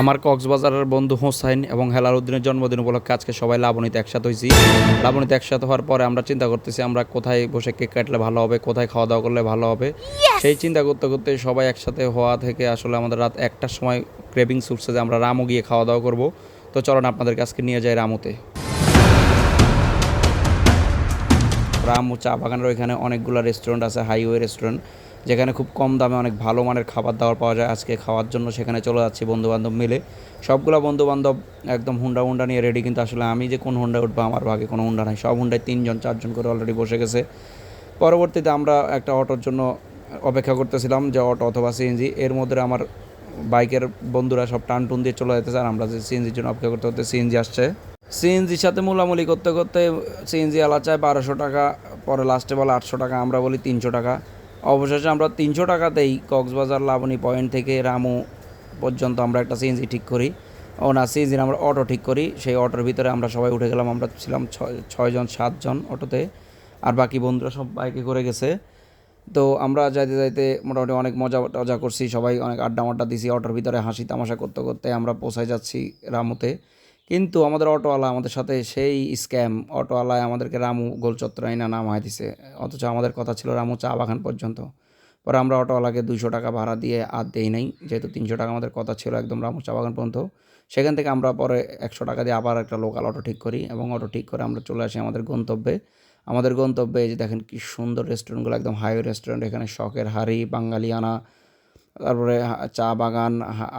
আমার কক্সবাজারের বন্ধু হোসাইন এবং হেলাল উদ্দিনের জন্মদিন উপলক্ষে আজকে সবাই লাবণীতে একসাথে হয়েছি। লাবণীতে একসাথে হওয়ার পরে আমরা চিন্তা করতেছি আমরা কোথায় বসে কেক কাটলে ভালো হবে কোথায় খাওয়া দাওয়া করলে ভালো হবে? সেই চিন্তা করতে করতে সবাই একসাথে হওয়া থেকে আসলে আমাদের রাত একটার সময় ক্রেভিং উঠছে যে আমরা রামু গিয়ে খাওয়া দাওয়া করব। তো চলুন আপনাদের আজকে নিয়ে যাই রামুতে। রামু চা বাগানের ওইখানে অনেকগুলো রেস্টুরেন্ট আছে হাইওয়ে রেস্টুরেন্ট যেখানে খুব কম দামে অনেক ভালো মানের খাবার দাবার পাওয়া যায় আজকে খাওয়ার জন্য, সেখানে চলে যাচ্ছি বন্ধু বান্ধব মিলে। সবগুলো বন্ধু বান্ধব একদম হুন্ডা হুন্ডা নিয়ে রেডি কিন্তু আসলে আমি যে কোন হুন্ডা উঠবো আমার ভাগে কোনো হুন্ডা নাই। সব হুন্ডায় তিনজন, চারজন করে অলরেডি বসে গেছে। পরবর্তীতে আমরা একটা অটোর জন্য অপেক্ষা করতেছিলাম যে অটো অথবা সিএনজি এর মধ্যে আমার বাইকের বন্ধুরা সব টান টুন দিয়ে চলে যেতেছে আর আমরা যে সিএনজির জন্য অপেক্ষা করতে করতে সিএনজি আসছে। সিএনজির সাথে মুলামুলি করতে করতে সিএনজি আলা চায় বারোশো টাকা, পরে লাস্টে বলে আটশো টাকা, আমরা বলি তিনশো টাকা। অবশেষে আমরা তিনশো টাকাতেই কক্সবাজার লাবণী পয়েন্ট থেকে রামু পর্যন্ত আমরা একটা সিএনজি ঠিক করি। ও না সিএনজির আমরা অটো ঠিক করি। সেই অটোর ভিতরে আমরা সবাই উঠে গেলাম, আমরা ছিলাম ছয় ছয়জন সাতজন অটোতে। আর বাকি বন্ধুরা সব বাইকে করে গেছে। তো আমরা যাইতে যাইতে মোটামুটি অনেক মজা, টজা করছি, সবাই অনেক আড্ডা মাড্ডা দিছি, অটোর ভিতরে হাসি তামাশা করতে করতে আমরা পৌঁছায় যাচ্ছি রামুতে। কিন্তু আমাদের অটোওয়ালা আমাদের সাথে সেই স্ক্যাম। অটোওয়ালায় আমাদেরকে রামু গোলচত্র আইনা নামায় দিছে। অথচ আমাদের কথা ছিল রামু চা বাগান পর্যন্ত। পরে আমরা অটোওয়ালাকে দুইশো টাকা ভাড়া দিয়ে আর দেই নাই। যেহেতু তিনশো টাকা আমাদের কথা ছিল একদম রামু চা বাগান পর্যন্ত। সেখান থেকে আমরা পরে একশো টাকা দিয়ে আবার একটা লোকাল অটো ঠিক করি এবং অটো ঠিক করে আমরা চলে আসি আমাদের গন্তব্যে। আমাদের গন্তব্যে যে দেখেন কি সুন্দর রেস্টুরেন্টগুলো একদম হাইওয়ে রেস্টুরেন্ট এখানে শখের হাড়ি, বাঙালিয়ানা, তারপরে চা বাগান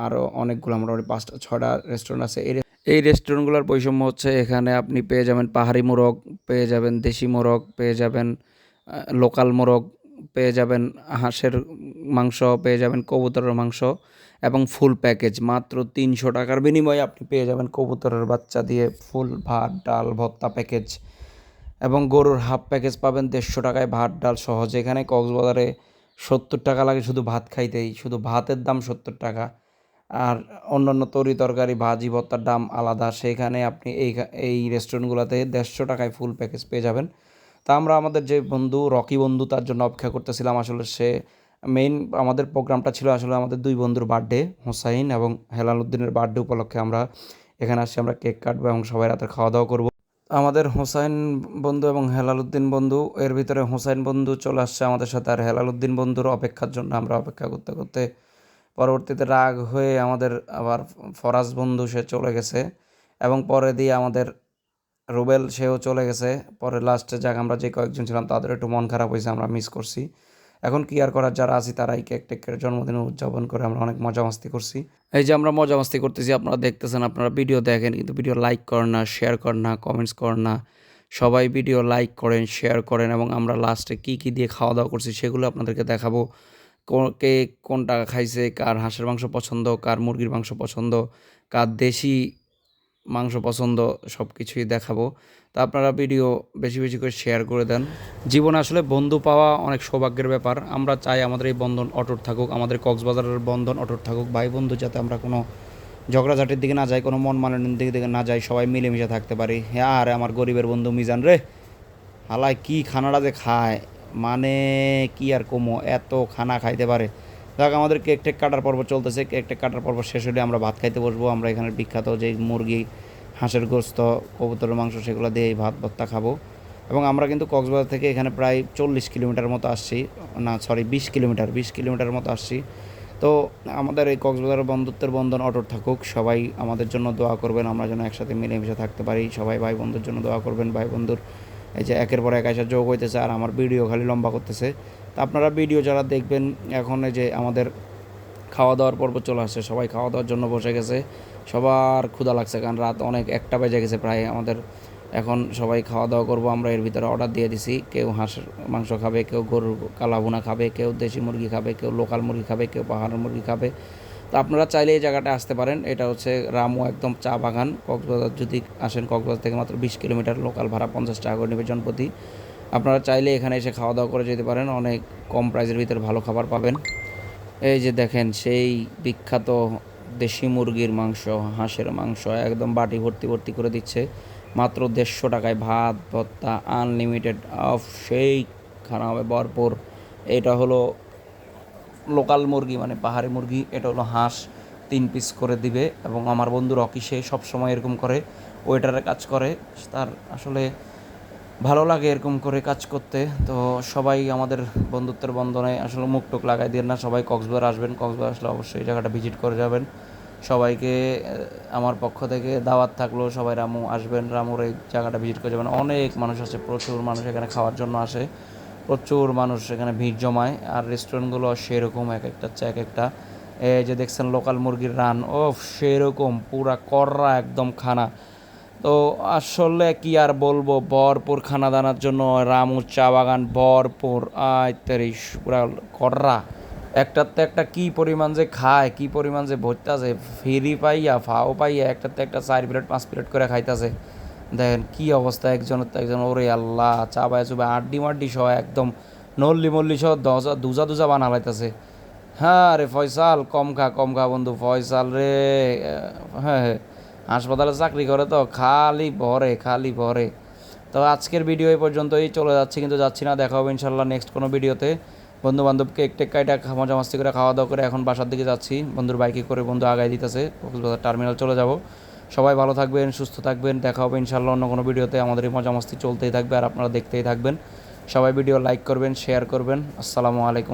আরও অনেকগুলো মোটামুটি পাঁচটা ছটা রেস্টুরেন্ট আছে। এই এই রেস্টুরেন্টগুলোর বৈষম্য হচ্ছে এখানে আপনি পেয়ে যাবেন পাহাড়ি মোরগ, পেয়ে যাবেন দেশি মোরগ, পেয়ে যাবেন লোকাল মোরগ, পেয়ে যাবেন হাঁসের মাংস, পেয়ে যাবেন কবুতরের মাংস এবং ফুল প্যাকেজ। মাত্র তিনশো টাকার বিনিময়ে আপনি পেয়ে যাবেন কবুতরের বাচ্চা দিয়ে ফুল, ভাত, ডাল ভত্তা প্যাকেজ এবং গরুর হাফ প্যাকেজ পাবেন দেড়শো টাকায় ভাত, ডাল সহজে। এখানে কক্সবাজারে সত্তর টাকা লাগে শুধু ভাত খাইতেই। শুধু ভাতের দাম সত্তর টাকা। আর অন্যান্য তরি তরকারি, ভাজি, ভর্তার দাম আলাদা। সেখানে আপনি এই এই রেস্টুরেন্টগুলোতে দেড়শো টাকায় ফুল প্যাকেজ পেয়ে যাবেন। তা আমরা আমাদের যে বন্ধু, রকি বন্ধু, তার জন্য অপেক্ষা করতেছিলাম। আসলে সে মেইন আমাদের প্রোগ্রামটা ছিল আসলে আমাদের দুই বন্ধুর বার্থডে হোসাইন এবং হেলাল উদ্দিনের বার্থডে উপলক্ষে আমরা এখানে আসছি। আমরা কেক কাটবো এবং সবাই রাতে খাওয়া দাওয়া করব। আমাদের হোসাইন বন্ধু এবং হেলালুদ্দিন বন্ধু, এর ভিতরে হোসাইন বন্ধু চলে আসছে আমাদের সাথে। আর হেলালুদ্দিন বন্ধুর অপেক্ষার জন্য আমরা অপেক্ষা করতে করতে পরবর্তীতে রাগ হয়ে আমাদের আবার ফরাজ বন্ধু সে চলে গেছে এবং পরে দিয়ে আমাদের রুবেল সেও চলে গেছে। পরে লাস্টে যাক আমরা যে কয়েকজন ছিলাম তাদের একটু মন খারাপ হয়েছে, আমরা মিস করছি। এখন কি আর করার, যারা আছি তারাই কেক টেকের জন্মদিন উদযাপন করে আমরা অনেক মজা মাস্তি করছি। এই যে আমরা মজা মাস্তি করতেছি, আপনারা দেখতেছেন, আপনারা ভিডিও দেখেন, কিন্তু ভিডিও লাইক করেন না শেয়ার করেন না কমেন্টস করেন না। সবাই ভিডিও লাইক করেন শেয়ার করেন এবং আমরা লাস্টে কি কি দিয়ে খাওয়া দাওয়া করছি সেগুলো আপনাদেরকে দেখাবো। কো- কোনটা খাইছে, কার হাঁসের মাংস পছন্দ, কার মুরগির মাংস পছন্দ, কার দেশি মাংস পছন্দ সব কিছুই দেখাবো। তা আপনারা ভিডিও বেশি বেশি করে শেয়ার করে দেন। জীবনে আসলে বন্ধু পাওয়া অনেক সৌভাগ্যের ব্যাপার। আমরা চাই আমাদের এই বন্ধন অটুট থাকুক, আমাদের কক্সবাজারের বন্ধন অটুট থাকুক। ভাই বন্ধু, যাতে আমরা কোনো ঝগড়াঝাটির দিকে না যাই, কোনো মন মালিন্যের দিকে দিকে না যাই, সবাই মিলেমিশে থাকতে পারি। হ্যাঁ আরে আমার গরিবের বন্ধু মিজান রে, হালায় কী খানাটা যে খায়। মানে কি আর কমো, এত খানা খাইতে পারে। দেখ আমাদের কেক টেক কাটার পর্ব চলতেছে, কেক টেক কাটার পর্ব শেষ হলে আমরা ভাত খাইতে বসবো। আমরা এখানে বিখ্যাত যে মুরগি, হাঁসের গোস্ত, কবুতরের মাংস, সেগুলো দিয়ে ভাত ভত্তা খাব। এবং আমরা কিন্তু কক্সবাজার থেকে এখানে প্রায় চল্লিশ কিলোমিটার মতো আসছি। না সরি বিশ কিলোমিটার বিশ কিলোমিটার মতো আসছি। তো আমাদের এই কক্সবাজার বন্ধুত্বের বন্ধন অটুট থাকুক। সবাই আমাদের জন্য দোয়া করবেন, আমরা যেন একসাথে মিলেমিশে থাকতে পারি। সবাই ভাই বন্ধুর জন্য দোয়া করবেন ভাই বন্ধুর এই যে একের পর এক এসে যোগ হইতেছে আর আমার ভিডিও খালি লম্বা করতেছে। তা আপনারা ভিডিও যারা দেখবেন, এখন এই যে আমাদের খাওয়া দাওয়ার পর্ব চলে আসছে, সবাই খাওয়া দাওয়ার জন্য বসে গেছে। সবার ক্ষুধা লাগছে, কারণ রাত অনেক একটা বেজে গেছে প্রায়। আমাদের এখন সবাই খাওয়া দাওয়া করব, আমরা এর ভিতরে অর্ডার দিয়ে দিছি। কেউ হাঁসের মাংস খাবে, কেউ গরুর কালাভুনা খাবে, কেউ দেশি মুরগি খাবে, কেউ লোকাল মুরগি খাবে, কেউ পাহাড়ের মুরগি খাবে। তো আপনারা চাইলে এই জায়গাটা আসতে পারেন। এটা হচ্ছে রামু একদম চা বাগান। কক্সবাজার যদি আসেন, কক্সবাজার থেকে মাত্র বিশ কিলোমিটার লোকাল ভাড়া, পঞ্চাশ টাকা করে নেবে জনপ্রতি। আপনারা চাইলে এখানে এসে খাওয়া দাওয়া করে যেতে পারেন। অনেক কম প্রাইসের ভিতরে ভালো খাবার পাবেন। এই যে দেখেন, সেই বিখ্যাত দেশি মুরগির মাংস, হাঁসের মাংস একদম বাটি ভর্তি ভর্তি করে দিচ্ছে। মাত্র দেড়শো টাকায় ভাত ভত্তা আনলিমিটেড অফ সেই খানা হবে ভরপুর। এটা হলো লোকাল মুরগি মানে পাহাড়ি মুরগি, এটা হলো হাঁস, তিন পিস করে দিবে এবং আমার বন্ধু রকি, সে সবসময় এরকম করে ওয়েটারের কাজ করে। তার আসলে ভালো লাগে এরকম করে কাজ করতে। তো সবাই আমাদের বন্ধুত্বের বন্ধনে আসলে মুখ টুক লাগাই দিয়ে না, সবাই কক্সবাজার আসবেন। কক্সবাজার আসলে অবশ্যই এই জায়গাটা ভিজিট করে যাবেন। সবাইকে আমার পক্ষ থেকে দাওয়াত থাকল, সবাই রামু আসবেন, রামুর এই জায়গাটা ভিজিট করে যাবেন। অনেক মানুষ আছে প্রচুর মানুষ এখানে খাওয়ার জন্য আসে। প্রচুর মানুষ এখানে ভিড় জমায়, আর রেস্টুরেন্টগুলো সেরকম এক একটা এক একটা। এই যে দেখছেন লোকাল মুরগির রান ও সেরকম পুরা কররা একদম খানা। তো আসলে কি আর বলব, ভরপুর খানা দানার জন্য রামু চা বাগান ভরপুর। আয় তেরিশ, পুরা কররা। একটাতে একটা কি পরিমাণ যে খায়, কি পরিমাণ যে ভরতাছে, ফেরি পাইয়া, ফাও পাইয়া, একটাতে একটা চার প্লেট পাঁচ প্লেট করে খাইতাছে। দেখেন কি অবস্থা একজনের তো একজন, ওরে আল্লাহ চা বায় চুবে আড্ডি মাড্ডি সহ একদম নল্লি মল্লি সহ দজা দুজা দুজা বানা লাইতাছে হ্যাঁ রে ফয়সাল, কম খা কম খা বন্ধু, ফয়সাল রে। হ্যাঁ হ্যাঁ। হাসপাতালে চাকরি করে তো, খালি ভরে খালি ভরে। তো আজকের ভিডিও এই পর্যন্তই, চলে যাচ্ছি কিন্তু যাচ্ছি না, দেখা হবে ইনশাল্লাহ নেক্সট কোনো ভিডিওতে বন্ধু বান্ধবকে এক টেক কাইটা মজা মাস্তি করে খাওয়া দাওয়া করে এখন বাসার দিকে যাচ্ছি। বন্ধুর বাইকে করে বন্ধু আগায় দিতেছে টার্মিনাল চলে যাব। সবাই ভালো থাকবেন, সুস্থ থাকবেন, দেখা হবে ইনশাল্লাহ অন্য কোনো ভিডিওতে। আমাদের এই মজা মস্তি চলতেই থাকবে আর আপনারা দেখতেই থাকবেন। সবাই ভিডিও লাইক করবেন শেয়ার করবেন। আসসালামু আলাইকুম।